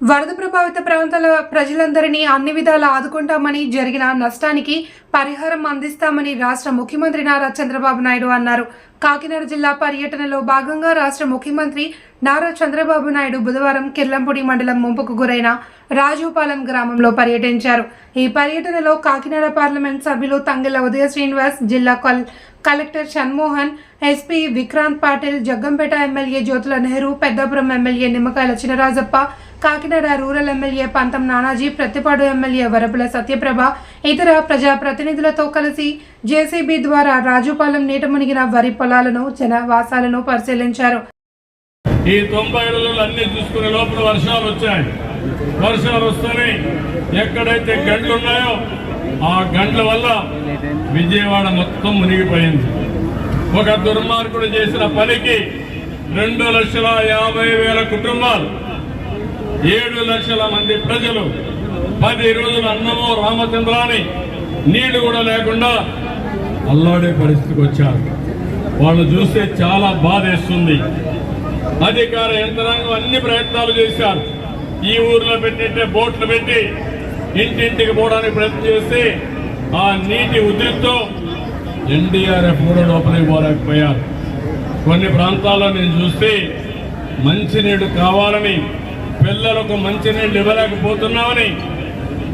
వరద ప్రభావిత ప్రాంతాల ప్రజలందరినీ అన్ని విధాలా ఆదుకుంటామని జరిగిన నష్టానికి పరిహారం అందిస్తామని రాష్ట్ర ముఖ్యమంత్రి నారా చంద్రబాబు నాయుడు అన్నారు. కాకినాడ జిల్లా పర్యటనలో భాగంగా రాష్ట్ర ముఖ్యమంత్రి నారా చంద్రబాబు నాయుడు బుధవారం కిర్లంపూడి మండలం ముంపుకు గురైన రాజుపాలెం గ్రామంలో పర్యటించారు. ఈ పర్యటనలో కాకినాడ పార్లమెంట్ సభ్యులు తంగెల ఉదయ శ్రీనివాస్ జిల్లా కల్ collector Shanmohan SP Vikrant Patil Jaggampeta MLA Jyothula Nehru Peddapuram MLA Nimmakayala Chinarajappa Kakinada rural MLA Pantham Nanaji Prathipadu MLA Varupula Satyaprabha ఇతర ప్రజా ప్రతినిధులతో కలిసి జేసీబీ ద్వారా రాజుపాలెం నీట మునిగిన వరి పొలాలను జనవాసాలను పరిశీలించారు. ఈ తొంభై అన్ని చూసుకునే లోపల వర్షాలు వచ్చాయి. వర్షాలు వస్తేనే ఎక్కడైతే గంటలు ఉన్నాయో ఆ గంటల వల్ల విజయవాడ మొత్తం మునిగిపోయింది. ఒక దుర్మార్గుడు చేసిన పనికి రెండు లక్షల యాభై వేల కుటుంబాలు ఏడు లక్షల మంది ప్రజలు పది రోజులు అన్నము రామచంద్రాని నీళ్ళు కూడా లేకుండా అల్లాడే పరిస్థితికి వచ్చారు. వాళ్ళు చూస్తే చాలా బాధేస్తుంది. అధికార యంత్రాంగం అన్ని ప్రయత్నాలు చేశారు. ఈ ఊర్లో పెట్టినట్టే బోట్లు పెట్టి ఇంటింటికి పోవడానికి ప్రయత్నం చేస్తే ఆ నీటి ఉద్రిక్తో ఎన్డీఆర్ఎఫ్ కూడా లోపలికి పోలేకపోయారు. కొన్ని ప్రాంతాల్లో నేను చూస్తే మంచినీడు కావాలని పిల్లలకు మంచినీళ్ళు ఇవ్వలేకపోతున్నామని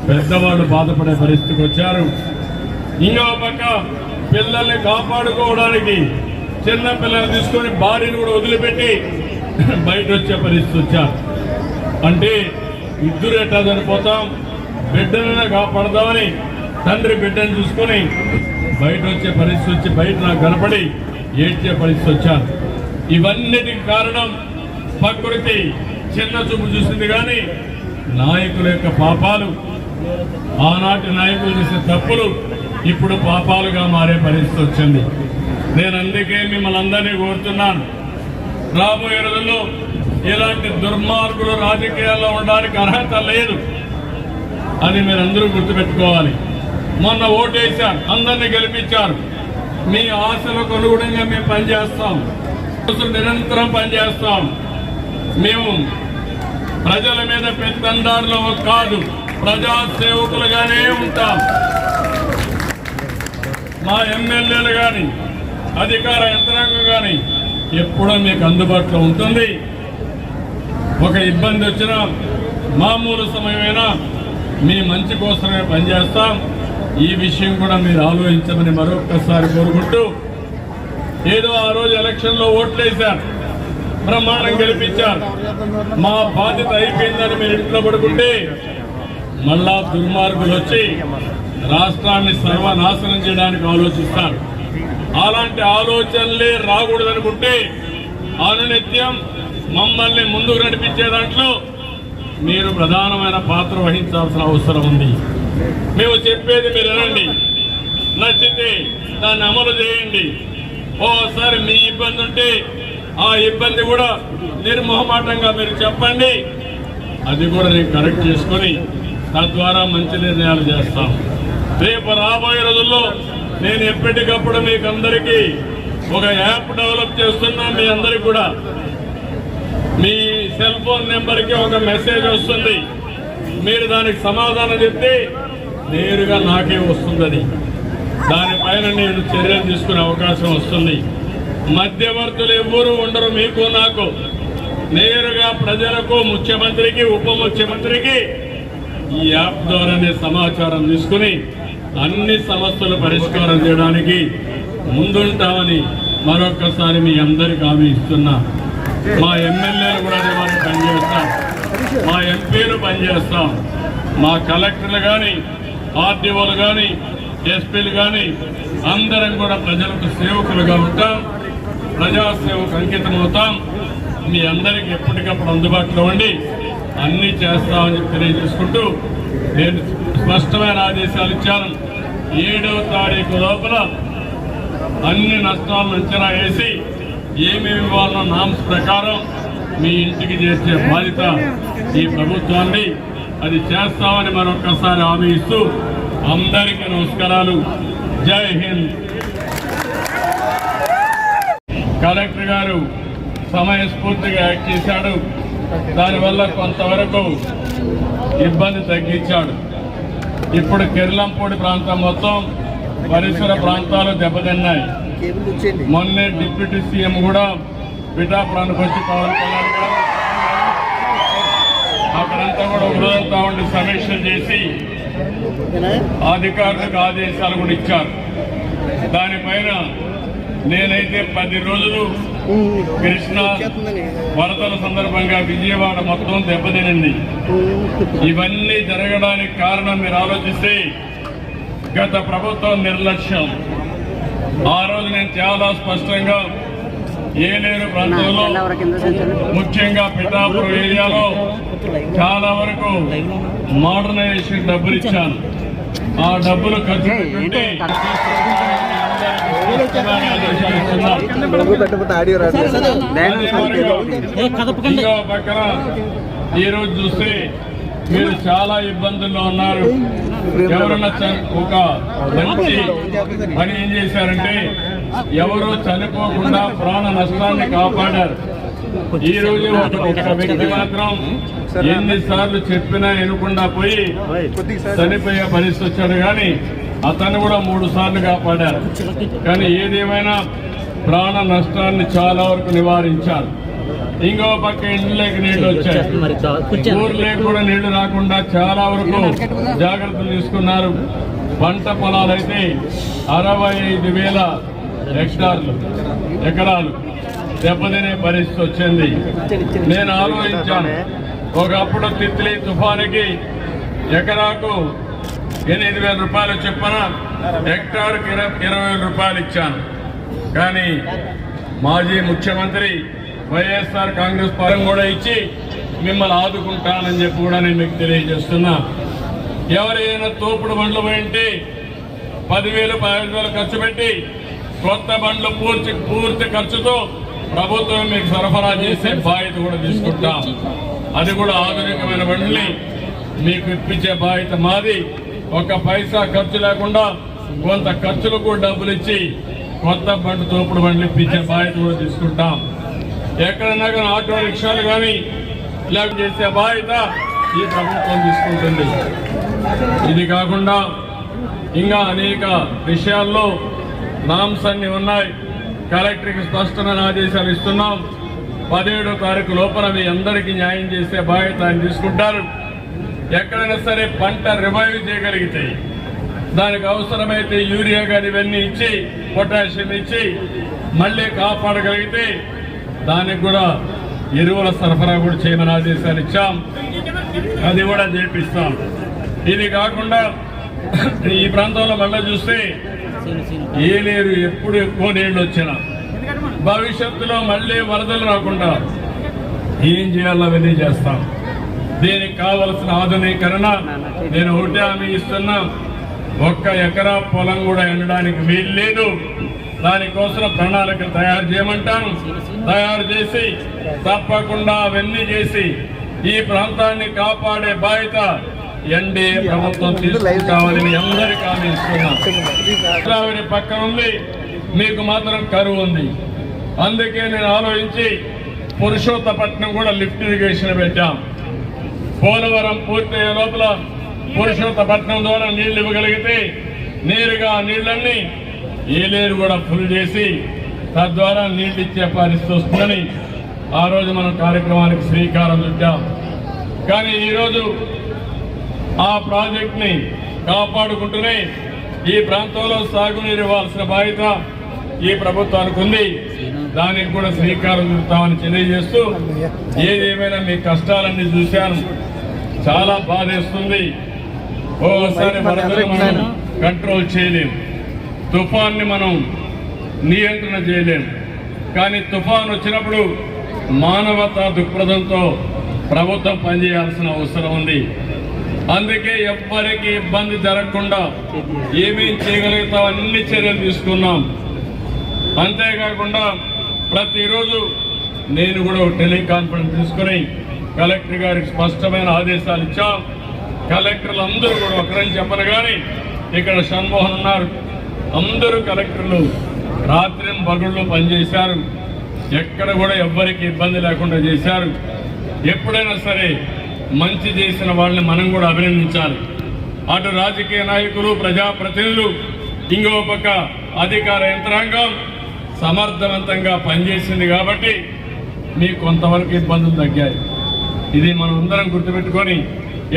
పెద్దవాళ్ళు బాధపడే పరిస్థితికి వచ్చారు. ఇంకో పక్క పిల్లల్ని కాపాడుకోవడానికి చిన్న పిల్లల్ని తీసుకొని భార్యను కూడా వదిలిపెట్టి బయట వచ్చే పరిస్థితి వచ్చారు. అంటే ఇద్దరు ఎట్లా చనిపోతాం? బిడ్డనైనా కాపాడదామని తండ్రి బిడ్డను చూసుకొని బయట వచ్చే పరిస్థితి వచ్చి బయట నాకు కనపడి ఏడ్చే పరిస్థితి వచ్చారు. ఇవన్నిటికి కారణం ప్రకృతి. చిన్న చూపు చూసింది కానీ నాయకుల యొక్క పాపాలు ఆనాటి నాయకులు చేసే తప్పులు ఇప్పుడు పాపాలుగా మారే పరిస్థితి వచ్చింది. నేను అందుకే మిమ్మల్ని అందరినీ కోరుతున్నాను. రాబోయే రోజుల్లో ఇలాంటి దుర్మార్గులు రాజకీయాల్లో ఉండడానికి అర్హత లేదు. అని మీరందరూ గుర్తుపెట్టుకోవాలి. మొన్న ఓటేశారు అందరినీ గెలిపించారు. మీ ఆశలకు అనుగుణంగా మేము పనిచేస్తాం. నిరంతరం పనిచేస్తాం. మేము ప్రజల మీద పెత్తందారులు కాదు ప్రజా సేవకులుగానే ఉంటాం. మా ఎమ్మెల్యేలు కానీ అధికార యంత్రాంగం కానీ ఎప్పుడూ మీకు అందుబాటులో ఉంటుంది. ఒక ఇబ్బంది వచ్చినా మామూలు సమయమైనా మీ మంచి కోసమే పనిచేస్తాం. ఈ విషయం కూడా మీరు ఆలోచించమని మరొకసారి కోరుకుంటూ ఏదో ఆ రోజు ఎలక్షన్లో ఓట్లేశారు. బ్రహ్మాండం గెలిపించారు. మా బాధ్యత అయిపోయిందని మీరు ఇంట్లో పడుకుంటే మళ్ళా దుర్మార్గులు వచ్చి రాష్ట్రాన్ని సర్వనాశనం చేయడానికి ఆలోచిస్తారు. అలాంటి ఆలోచనలే రాకూడదనుకుంటే అనునిత్యం మమ్మల్ని ముందుకు నడిపించే దాంట్లో మీరు ప్రధానమైన పాత్ర వహించాల్సిన అవసరం ఉంది. మేము చెప్పేది మీరు వినండి. నచ్చితే దాన్ని అమలు చేయండి. ఓసారి మీ ఇబ్బంది ఉంటే ఆ ఇబ్బంది కూడా నిర్మోహమాటంగా మీరు చెప్పండి. అది కూడా నేను కరెక్ట్ చేసుకొని తద్వారా మంచి నిర్ణయాలు చేస్తాం. రేపు రాబోయే రోజుల్లో నేను ఎప్పటికప్పుడు మీకు అందరికీ ఒక యాప్ డెవలప్ చేస్తున్నా మీ అందరికి కూడా. మీ సెల్ ఫోన్ నెంబర్కి ఒక మెసేజ్ వస్తుంది. మీరు దానికి సమాధానం చెప్తే నేరుగా నాకే వస్తుందని దానిపైన నేను చర్యలు తీసుకునే అవకాశం వస్తుంది. మధ్యవర్తులు ఎవ్వరూ ఉండరు మీకు నాకు. నేరుగా ప్రజలకు ముఖ్యమంత్రికి ఉప ముఖ్యమంత్రికి ఈ యాప్ ద్వారానే సమాచారం తీసుకుని అన్ని సమస్యలు పరిష్కారం చేయడానికి ముందుంటామని మరొకసారి మీ అందరికి హామీ ఇస్తున్నా. మా ఎమ్మెల్యేలు కూడా వారికి పనిచేస్తాం. మా ఎంపీలు పనిచేస్తాం. మా కలెక్టర్లు కానీ ఆర్డీఓలు కానీ ఎస్పీలు కానీ అందరం కూడా ప్రజలకు సేవకులుగా ఉంటాం. ప్రజాసేవకు అంకితం అవుతాం మీ అందరికి ఎప్పటికప్పుడు అందుబాటులో ఉండి అన్ని చేస్తామని తెలియజేసుకుంటూ నేను స్పష్టమైన ఆదేశాలు ఇచ్చాను. ఏడవ తారీఖు లోపల అన్ని నష్టాలను అంచనా వేసి ఏమేమి ఇవ్వాలన్న నామ్స్ ప్రకారం మీ ఇంటికి చేసే బాధ్యత ఈ ప్రభుత్వాన్ని అది చేస్తామని మరొకసారి హామీ ఇస్తూ అందరికీ నమస్కారాలు. జై హింద్. కలెక్టర్ గారు సమయస్ఫూర్తిగా యాక్ట్ చేశాడు. దానివల్ల కొంతవరకు ఇబ్బంది తగ్గించాడు. ఇప్పుడు కిర్లంపూడి ప్రాంతం మొత్తం పరిసర ప్రాంతాలు దెబ్బతిన్నాయి. మొన్నే డిప్యూటీ సీఎం కూడా పిఠాపురానికి వచ్చి పవన్ కళ్యాణ్ గారు అక్కడంతా కూడా ఉదయంతా ఉండి సమీక్ష చేసి అధికారులకు ఆదేశాలు కూడా ఇచ్చారు. దానిపైన నేనైతే పది రోజులు కృష్ణ వరదల సందర్భంగా విజయవాడ మొత్తం దెబ్బతినింది. ఇవన్నీ జరగడానికి కారణం మీరు ఆలోచిస్తే గత ప్రభుత్వం నిర్లక్ష్యం. ఆ రోజు నేను చాలా స్పష్టంగా ఏలేరు ప్రాంతంలో ముఖ్యంగా పిఠాపురం ఏరియాలో చాలా వరకు మోడర్నైజేషన్ డబ్బులు ఇచ్చాను. ఆ డబ్బులు ఖర్చు పెట్టి స్పష్టమైన ఆదేశాలు ఇస్తున్నాను. లోగో పెట్టకపోతే ఆడియో రాదు అదే మరి ఇంకో పక్కన ఈ రోజు చూస్తే మీరు చాలా ఇబ్బందుల్లో ఉన్నారు. ఎవరన్నా ఒక మంచి పని ఏం చేశారంటే ఎవరో చనిపోకుండా ప్రాణ నష్టాన్ని కాపాడారు. ఈ రోజు ఒక ఒక వ్యక్తి మాత్రం ఎన్నిసార్లు చెప్పినా వినకుండా పోయి చనిపోయే పరిస్థితి వచ్చాడు. కానీ అతను కూడా మూడు సార్లు కాపాడారు. కానీ ఏదేమైనా ప్రాణ నష్టాన్ని చాలా వరకు నివారించారు. ఇంకో పక్క ఇండ్లకి నీళ్ళు వచ్చాయి. ఊర్లోకి కూడా నీళ్ళు రాకుండా చాలా వరకు జాగ్రత్తలు తీసుకున్నారు. పంట పొలాలైతే అరవై ఐదు వేల హెక్టార్లు ఎకరాలు దెబ్బతినే పరిస్థితి వచ్చింది. నేను ఆలోచించాను. ఒకప్పుడు తిత్లీ తుఫానికి ఎకరాకు ఎనిమిది వేల రూపాయలు చెప్పిన? హెక్టార్కి ఇరవై వేల రూపాయలు ఇచ్చాను. కానీ మాజీ ముఖ్యమంత్రి వైఎస్ఆర్ కాంగ్రెస్ పరం కూడా ఇచ్చి మిమ్మల్ని ఆదుకుంటానని చెప్పి కూడా నేను మీకు తెలియజేస్తున్నా. ఎవరైనా తోపుడు బండ్లు పోయింటే పదివేలు పదిహేను వేలు ఖర్చు పెట్టి కొత్త బండ్లు పూర్తి పూర్తి ఖర్చుతో ప్రభుత్వం మీకు సరఫరా చేసే బాధ్యత కూడా తీసుకుంటాం. అది కూడా ఆధునికమైన బండ్లని మీకు ఇప్పించే బాధ్యత మాది. ఒక పైసా ఖర్చు లేకుండా కొంత ఖర్చులకు కూడా డబ్బులు ఇచ్చి కొత్త బండి తోపుడు బండ్లు ఇప్పించే బాధ్యత కూడా తీసుకుంటాం. ఎక్కడన్నా కానీ ఆటో రిక్షాలు కానీ ఇలా చేసే బాధ్యత ఈ ప్రభుత్వం తీసుకుంటుంది. ఇది కాకుండా ఇంకా అనేక విషయాల్లో నామ్స్ అన్ని ఉన్నాయి. కలెక్టర్కి స్పష్టమైన ఆదేశాలు ఇస్తున్నాం. పదిహేడో తారీఖు లోపల మీ అందరికీ న్యాయం చేసే బాధ్యత ఆయన తీసుకుంటారు. ఎక్కడైనా సరే పంట రివైవ్ చేయగలిగితే దానికి అవసరమైతే యూరియా కానీ ఇవన్నీ ఇచ్చి పొటాషియం ఇచ్చి మళ్ళీ కాపాడగలిగితే దానికి కూడా ఎరువుల సరఫరా కూడా చేయమని ఆదేశాలు ఇచ్చాం. అది కూడా చేపిస్తాం. ఇది కాకుండా ఈ ప్రాంతంలో మళ్ళీ చూస్తే ఏ లేరు ఎప్పుడు ఎక్కువ నీళ్ళు వచ్చినా భవిష్యత్తులో మళ్ళీ వరదలు రాకుండా ఏం చేయాలో అవన్నీ చేస్తాం. దీనికి కావలసిన ఆధునీకరణ నేను ఒకటే హామీ ఇస్తున్నా. ఒక్క ఎకరా పొలం కూడా ఎండడానికి వీలు లేదు. దానికోసం ప్రణాళిక తయారు చేయమంటాను. తయారు చేసి తప్పకుండా అవన్నీ చేసి ఈ ప్రాంతాన్ని కాపాడే బాధ్యత ఎన్డీఏ ప్రభుత్వం తీసుకుంటామని అందరికీ హామీ ఇస్తున్నాను గోదావరి పక్కన ఉంది. మీకు మాత్రం కరువు ఉంది. అందుకే నేను ఆలోచించి పురుషోత్తపట్నం కూడా లిఫ్ట్ ఇరిగేషన్ పెట్టాం. పోలవరం పూర్తయ్యే లోపల పురుషోత్తపట్నం ద్వారా నీళ్ళు ఇవ్వగలిగితే నేరుగా నీళ్ళన్నీ ఏలేరు కూడా ఫుల్ చేసి తద్వారా నీళ్ళు ఇచ్చే పరిస్థితి వస్తుందని ఆ రోజు మనం కార్యక్రమానికి శ్రీకారం చుట్టాం. కానీ ఈరోజు ఆ ప్రాజెక్ట్ని కాపాడుకుంటూనే ఈ ప్రాంతంలో సాగునీరు ఇవ్వాల్సిన బాధ్యత ఈ ప్రభుత్వానికి ఉంది. దానికి కూడా శ్రీకారం చుడతామని తెలియజేస్తూ ఏదేమైనా మీ కష్టాలన్నీ చూశాను. చాలా బాధేస్తుంది. ఓసారి వరదలు మనం కంట్రోల్ చేయలేం. తుఫాన్ని మనం నియంత్రణ చేయలేం. కానీ తుఫాన్ వచ్చినప్పుడు మానవతా దృక్పథంతో ప్రభుత్వం పనిచేయాల్సిన అవసరం ఉంది. అందుకే ఎవ్వరికి ఇబ్బంది జరగకుండా ఏమేం చేయగలుగుతాం అన్ని చర్యలు తీసుకున్నాం. అంతేకాకుండా ప్రతిరోజు నేను కూడా ఒక టెలికాన్ఫరెన్స్ తీసుకుని కలెక్టర్ గారికి స్పష్టమైన ఆదేశాలు ఇచ్చాం. కలెక్టర్లు అందరూ కూడా ఒకరని చెప్పను కానీ ఇక్కడ షణ్మోహన్ ఉన్నారు. అందరూ కలెక్టర్లు రాత్రి పగుళ్ళు పనిచేశారు. ఎక్కడ కూడా ఎవ్వరికి ఇబ్బంది లేకుండా చేశారు. ఎప్పుడైనా సరే మంచి చేసిన వాళ్ళని మనం కూడా అభినందించాలి. అటు రాజకీయ నాయకులు ప్రజాప్రతినిధులు ఇంకో పక్క అధికార యంత్రాంగం సమర్థవంతంగా పనిచేసింది కాబట్టి మీకు కొంతవరకు ఇబ్బందులు తగ్గాయి. ఇది మనం అందరం గుర్తుపెట్టుకొని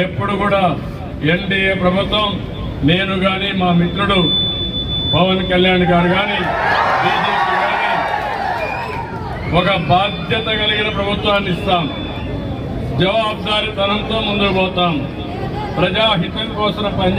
ఎప్పుడు కూడా ఎన్డీఏ ప్రభుత్వం నేను కానీ మా మిత్రుడు పవన్ కళ్యాణ్ గారు కానీ బీజేపీ కానీ ఒక బాధ్యత కలిగిన ప్రభుత్వాన్ని ఇస్తాం. జవాబుదారీతనంతో ముందుకు పోతాం. ప్రజాహితం కోసం పని